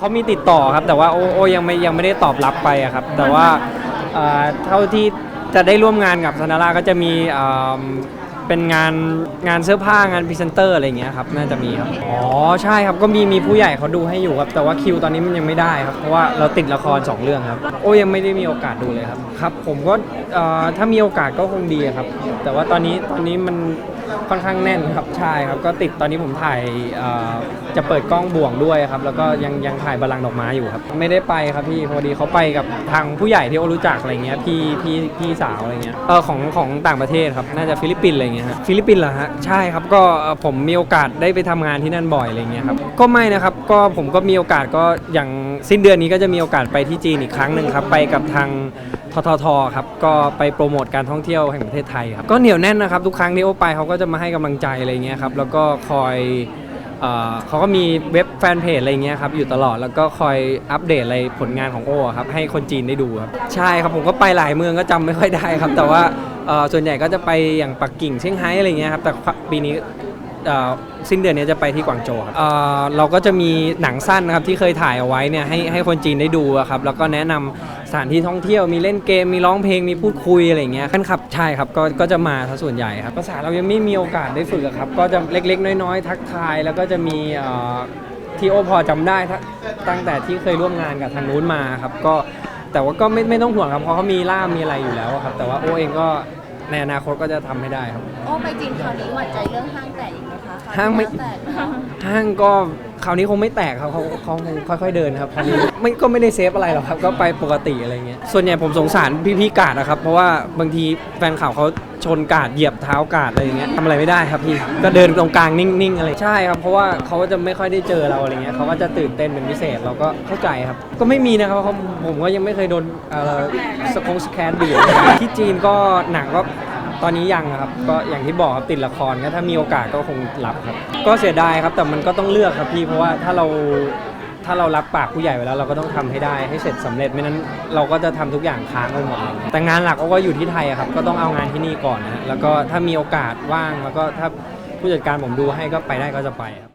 เขามีติดต่อครับ แต่ว่าโอโอยังไม่ยังไม่ได้ตอบรับไปอะครับ แต่ว่าเอ่อเท่าที่จะได้ร่วมงานกับซานาราก็จะมีเอ่อเป็นงานงานเสื้อผ้างานพรีเซนเตอร์อะไรอย่างเงี้ยครับน่าจะมีครับอ๋อใช่ครับก็มีมีผู้ใหญ่เขาดูให้อยู่ครับ แต่ว่าคิวตอนนี้มันยังไม่ได้ครับเพราะว่าเราติดละครสองเรื่องครับ โอ้ยังไม่ได้มีโอกาสดูเลยครับครับ ผมก็เอ่อถ้ามีโอกาสก็คงดีครับ แต่ว่าตอนนี้ตอนนี้มัน ค่อนข้างแน่นครับใช่ครับก็ติดตอนนี้ผมถ่ายเอ่อจะเปิดกล้องบ่วงด้วยครับ แล้วก็ยังยังถ่ายบาลังก์ดอกไม้อยู่ครับ ไม่ได้ไปครับพี่พอดีเขาไปกับทางผู้ใหญ่ที่โอรู้จักอะไรเงี้ยพี่พี่พี่สาวอะไรเงี้ยเออของของต่างประเทศครับน่าจะฟิลิปปินส์อะไรเงี้ยฮะฟิลิปปินส์เหรอฮะใช่ครับก็เอ่อผมมีโอกาสได้ไปทำงานที่นั่นบ่อยอะไรเงี้ยครับก็ไม่นะครับก็ผมก็มีโอกาสก็อย่างสิ้นเดือนนี้ก็จะมีโอกาสไปที่จีนอีกครั้งหนึ่งครับไปกับทาง ทททครับก็ไปโปรโมทการท่องเที่ยวแห่งประเทศไทยครับก็เหนียวแน่นนะครับทุกครั้งที่โอไปเขาก็จะมาให้กำลังใจอะไรเงี้ยครับแล้วก็คอยเอ่อเขาก็มีเว็บแฟนเพจอะไรเงี้ยครับอยู่ตลอดแล้วก็คอยอัปเดตอะไรผลงานของโอครับให้คนจีนได้ดูครับใช่ครับผมก็ไปหลายเมืองก็จำไม่ค่อยได้ครับ แต่ว่าเอ่อส่วนใหญ่ก็จะไปอย่างปักกิ่งเซี่ยงไฮ้อะไรเงี้ยครับแต่ปีนี้ เอ่อสิ้นเดือนนี้จะไปที่กวางโจวครับเอ่อเราก็จะมีหนังสั้นนะครับที่เคยถ่ายเอาไว้เนี่ยให้ให้คนจีนได้ดูอะครับแล้วก็แนะนำ สถานที่ท่องเที่ยวมีเล่นเกมมีร้องเพลงมีพูดคุยอะไรอย่างเงี้ยขั้นขับใช่ครับก็ก็จะมาซะส่วนใหญ่ครับภาษาเรายังไม่มีโอกาสได้ฝึกอะครับก็จะเล็กๆ น้อยๆ ทักทายแล้วก็จะมีเอ่อที่โอพอจำได้ถ้าตั้งแต่ที่เคยร่วมงานกับทางนู้นมาครับก็แต่ว่าก็ไม่ไม่ต้องห่วงครับเพราะเขามีล่ามมีอะไรอยู่แล้วอะครับแต่ว่าโอเองก็ในอนาคตก็จะทำให้ได้ครับ โอ้ไปจีนคราวนี้หวั่นใจเรื่องห้างแตกอีกไหมคะห้างไม่ แตกนะคะห้างก็ คราวนี้คงไม่แตกครับเขาเขาคงค่อย ๆเดินครับคราวนี้ไม่ก็ไม่ได้เซฟอะไรหรอกครับ ก็ไปปกติอะไรเงี้ยส่วนใหญ่ผมสงสารพี่ๆกาดนะครับ เพราะว่าบางทีแฟนข่าวเขาชนกาดเหยียบเท้ากาดอะไรเงี้ยทำอะไรไม่ได้ครับพี่ก็เดินตรงกลางนิ่งๆอะไรใช่ครับเพราะว่าเขาจะไม่ค่อยได้เจอเราอะไรเงี้ยเขาก็จะตื่นเต้นเป็นพิเศษเราก็เข้าใจครับ ก็ไม่มีนะครับเขาผมก็ยังไม่เคยโดนเอ่อสกงสแคนบีที่จีนก็หนังก็ ตอนนี้ยังครับก็อย่างที่บอกครับติดละครก็ถ้ามีโอกาสก็คงรับครับ ก็เสียดายครับแต่มันก็ต้องเลือกครับพี่เพราะว่าถ้าเราถ้าเรารับปากผู้ใหญ่ไว้แล้วเราก็ต้องทำให้ได้ให้เสร็จสำเร็จไม่นั้นเราก็จะทำทุกอย่างค้างไปหมดแต่งานหลักก็อยู่ที่ไทยครับก็ต้องเอางานที่นี่ก่อนนะฮะแล้วก็ถ้ามีโอกาสว่างแล้วก็ถ้าผู้จัดการผมดูให้ก็ไปได้ก็จะไปครับ